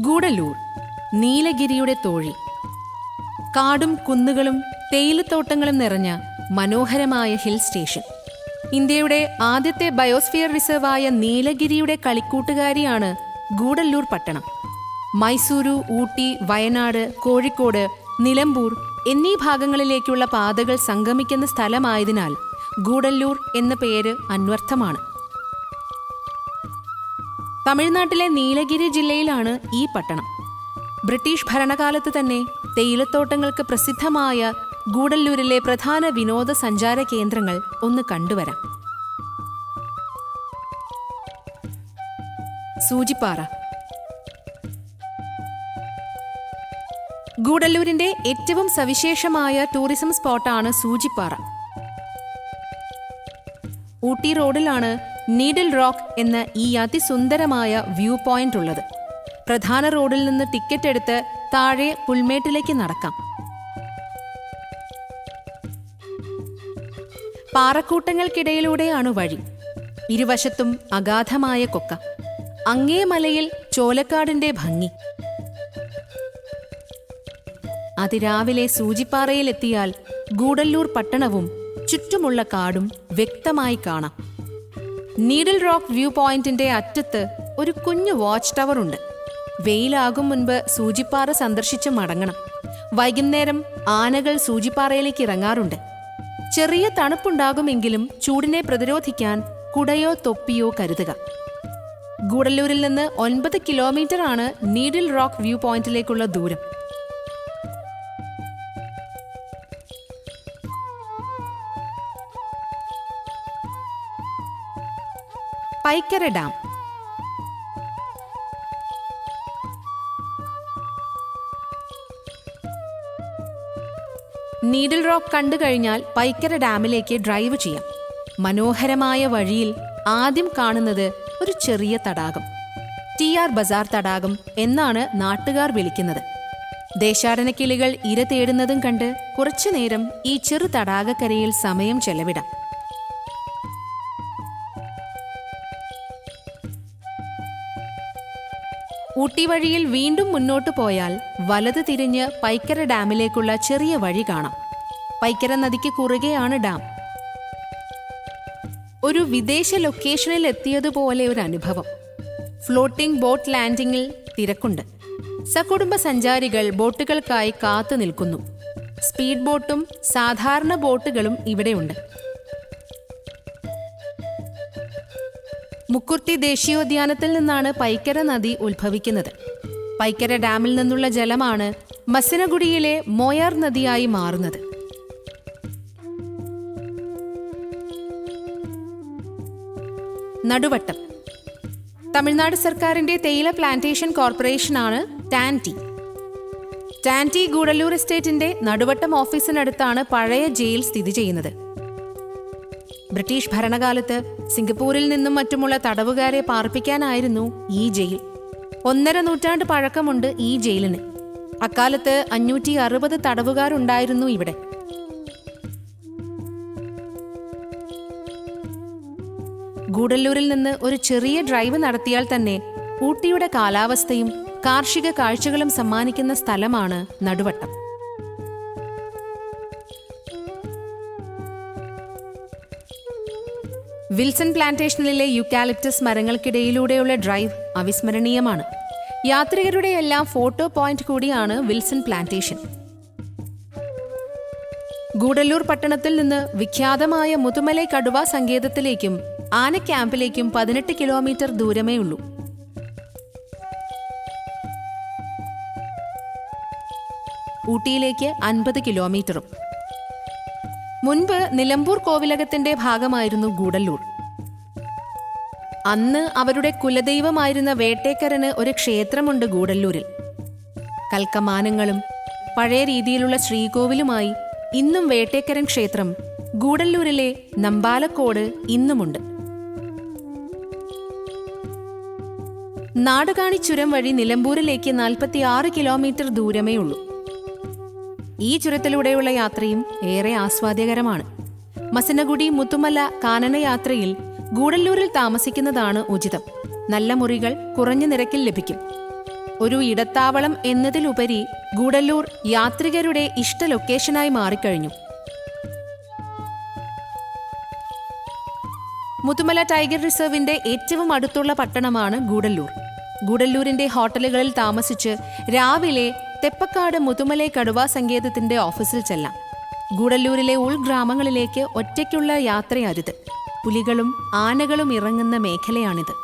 ഗൂഡല്ലൂർ നീലഗിരിയുടെ തോഴി. കാടും കുന്നുകളും തേയിലത്തോട്ടങ്ങളും നിറഞ്ഞ മനോഹരമായ ഹിൽ സ്റ്റേഷൻ. ഇന്ത്യയുടെ ആദ്യത്തെ ബയോസ്ഫിയർ റിസർവായ നീലഗിരിയുടെ കളിക്കൂട്ടുകാരിയാണ് ഗൂഡല്ലൂർ പട്ടണം. മൈസൂരു ഊട്ടി വയനാട് കോഴിക്കോട് നിലമ്പൂർ എന്നീ ഭാഗങ്ങളിലേക്കുള്ള പാതകൾ സംഗമിക്കുന്ന സ്ഥലമായതിനാൽ ഗൂഡല്ലൂർ എന്ന പേര് അന്വർത്ഥമാണ്. തമിഴ്നാട്ടിലെ നീലഗിരി ജില്ലയിലാണ് ഈ പട്ടണം. ബ്രിട്ടീഷ് ഭരണകാലത്ത് തന്നെ തേയിലത്തോട്ടങ്ങൾക്ക് പ്രസിദ്ധമായ ഗൂഡല്ലൂരിലെ പ്രധാന വിനോദസഞ്ചാര കേന്ദ്രങ്ങൾ ഒന്ന് കണ്ടുവരാം. സൂചിപ്പാറ. ഗൂഡല്ലൂരിന്റെ ഏറ്റവും സവിശേഷമായ ടൂറിസം സ്പോട്ടാണ് സൂചിപ്പാറ. ഊട്ടി റോഡിലാണ് നീഡിൽ റോക്ക് എന്ന ഈ അതിസുന്ദരമായ വ്യൂ പോയിന്റ് ഉള്ളത്. പ്രധാന റോഡിൽ നിന്ന് ടിക്കറ്റ് എടുത്ത് താഴെ പുൽമേട്ടിലേക്ക് നടക്കാം. പാറക്കൂട്ടങ്ങൾക്കിടയിലൂടെയാണ് വഴി. ഇരുവശത്തും അഗാധമായ കൊക്ക. അങ്ങേ മലയിൽ ചോലക്കാടിന്റെ ഭംഗി. അതിരാവിലെ സൂചിപ്പാറയിലെത്തിയാൽ ഗൂഡല്ലൂർ പട്ടണവും ചുറ്റുമുള്ള കാടും വ്യക്തമായി കാണാം. നീഡിൽ റോക്ക് വ്യൂ പോയിന്റിന്റെ അറ്റത്ത് ഒരു കുഞ്ഞു വാച്ച് ടവർ ഉണ്ട്. വെയിലാകും മുൻപ് സൂചിപ്പാറ സന്ദർശിച്ച് മടങ്ങണം. വൈകുന്നേരം ആനകൾ സൂചിപ്പാറയിലേക്ക് ഇറങ്ങാറുണ്ട്. ചെറിയ തണുപ്പുണ്ടാകുമെങ്കിലും ചൂടിനെ പ്രതിരോധിക്കാൻ കുടയോ തൊപ്പിയോ കരുതുക. ഗൂഡല്ലൂരിൽ നിന്ന് ഒൻപത് കിലോമീറ്റർ ആണ് നീഡിൽ റോക്ക് വ്യൂ പോയിന്റിലേക്കുള്ള ദൂരം. പൈക്കര ഡാം. നീഡിൽ റോക്ക് കണ്ടു കഴിഞ്ഞാൽ പൈക്കര ഡാമിലേക്ക് ഡ്രൈവ് ചെയ്യാം. മനോഹരമായ വഴിയിൽ ആദ്യം കാണുന്നത് ഒരു ചെറിയ തടാകം. ടി ആർ ബസാർ തടാകം എന്നാണ് നാട്ടുകാർ വിളിക്കുന്നത്. ദേശാടന കിളികൾ ഇര തേടുന്നതും കണ്ട് കുറച്ചുനേരം ഈ ചെറു തടാകക്കരയിൽ സമയം ചെലവിടാം. ഊട്ടി വഴിയിൽ വീണ്ടും മുന്നോട്ട് പോയാൽ വലത് തിരിഞ്ഞ് പൈക്കര ഡാമിലേക്കുള്ള ചെറിയ വഴി കാണാം. പൈക്കര നദിക്ക് കുറുകെയാണ് ഡാം. ഒരു വിദേശ ലൊക്കേഷനിൽ എത്തിയതുപോലെ ഒരു അനുഭവം. ഫ്ലോട്ടിംഗ് ബോട്ട് ലാൻഡിങ്ങിൽ തിരക്കുണ്ട്. സകുടുംബ സഞ്ചാരികൾ ബോട്ടുകൾക്കായി കാത്തു നിൽക്കുന്നു. സ്പീഡ് ബോട്ടും സാധാരണ ബോട്ടുകളും ഇവിടെയുണ്ട്. മുക്കുർത്തി ദേശീയോദ്യാനത്തിൽ നിന്നാണ് പൈക്കര നദി ഉത്ഭവിക്കുന്നത്. പൈക്കര ഡാമിൽ നിന്നുള്ള ജലമാണ് മസിനഗുഡിയിലെ മോയാർ നദിയായി മാറുന്നത്. നടുവട്ടം. തമിഴ്നാട് സർക്കാരിന്റെ തേയില പ്ലാന്റേഷൻ കോർപ്പറേഷനാണ് ടാന്റി ടാന്റി ഗൂഡല്ലൂർ എസ്റ്റേറ്റിന്റെ നടുവട്ടം ഓഫീസിനടുത്താണ് പഴയ ജയിൽ സ്ഥിതി ചെയ്യുന്നത്. ബ്രിട്ടീഷ് ഭരണകാലത്ത് സിംഗപ്പൂരിൽ നിന്നും മറ്റുമുള്ള തടവുകാരെ പാർപ്പിക്കാനായിരുന്നു ഈ ജയിൽ. ഒന്നര നൂറ്റാണ്ട് പഴക്കമുണ്ട് ഈ ജയിലിന്. അക്കാലത്ത് അഞ്ഞൂറ്റി അറുപത് തടവുകാരുണ്ടായിരുന്നു ഇവിടെ. ഗൂഡല്ലൂരിൽ നിന്ന് ഒരു ചെറിയ ഡ്രൈവ് നടത്തിയാൽ തന്നെ ഊട്ടിയുടെ കാലാവസ്ഥയും കാർഷിക കാഴ്ചകളും സമ്മാനിക്കുന്ന സ്ഥലമാണ് നടുവട്ടം. വിൽസൺ പ്ലാന്റേഷനിലെ യുക്കാലിപ്റ്റസ് മരങ്ങൾക്കിടയിലൂടെയുള്ള ഡ്രൈവ് അവിസ്മരണീയമാണ്. യാത്രികരുടെ എല്ലാം ഫോട്ടോ പോയിന്റ് കൂടിയാണ് വിൽസൺ പ്ലാന്റേഷൻ. ഗൂഡല്ലൂർ പട്ടണത്തിൽ നിന്ന് വിഖ്യാതമായ മുതുമലൈ കടുവ സങ്കേതത്തിലേക്കും ആന ക്യാമ്പിലേക്കും പതിനെട്ട് കിലോമീറ്റർ ദൂരമേ ഉള്ളൂ. ഊട്ടിയിലേക്ക് അൻപത് കിലോമീറ്ററും. മുൻപ് നിലമ്പൂർ കോവിലകത്തിന്റെ ഭാഗമായിരുന്നു ഗൂഡല്ലൂർ. അന്ന് അവരുടെ കുലദൈവമായിരുന്ന വേട്ടേക്കരന് ഒരു ക്ഷേത്രമുണ്ട് ഗൂഡല്ലൂരിൽ. കൽക്കമാനങ്ങളും പഴയ രീതിയിലുള്ള ശ്രീകോവിലുമായി ഇന്നും വേട്ടേക്കരൻ ക്ഷേത്രം ഗൂഡല്ലൂരിലെ നമ്പാലക്കോട് ഇന്നുമുണ്ട്. നാടുകാണി ചുരം വഴി നിലമ്പൂരിലേക്ക് നാൽപ്പത്തിയാറ് കിലോമീറ്റർ ദൂരമേ ഉള്ളൂ ഈ ചുരത്തിലൂടെയുള്ള യാത്രയും ഏറെ ആസ്വാദ്യകരമാണ്. മസനഗുഡി മുത്തുമല കാനന യാത്രയിൽ ഗൂഡല്ലൂരിൽ താമസിക്കുന്നതാണ് ഉചിതം. നല്ല മുറികൾ കുറഞ്ഞ നിരക്കിൽ ലഭിക്കും. ഒരു ഇടത്താവളം എന്നതിലുപരി ഗൂഡല്ലൂർ യാത്രികരുടെ ഇഷ്ട ലൊക്കേഷനായി മാറിക്കഴിഞ്ഞു. മുത്തുമല ടൈഗർ റിസർവിന്റെ ഏറ്റവും അടുത്തുള്ള പട്ടണമാണ് ഗൂഡല്ലൂർ. ഗൂഡല്ലൂരിന്റെ ഹോട്ടലുകളിൽ താമസിച്ച് രാവിലെ തെപ്പക്കാട് മുതുമലെ കടുവാ സങ്കേതത്തിന്റെ ഓഫീസിൽ ചെല്ലാം. ഗൂഡല്ലൂരിലെ ഉൾഗ്രാമങ്ങളിലേക്ക് ഒറ്റയ്ക്കുള്ള യാത്രയരുത് പുലികളും ആനകളും ഇറങ്ങുന്ന മേഖലയാണിത്.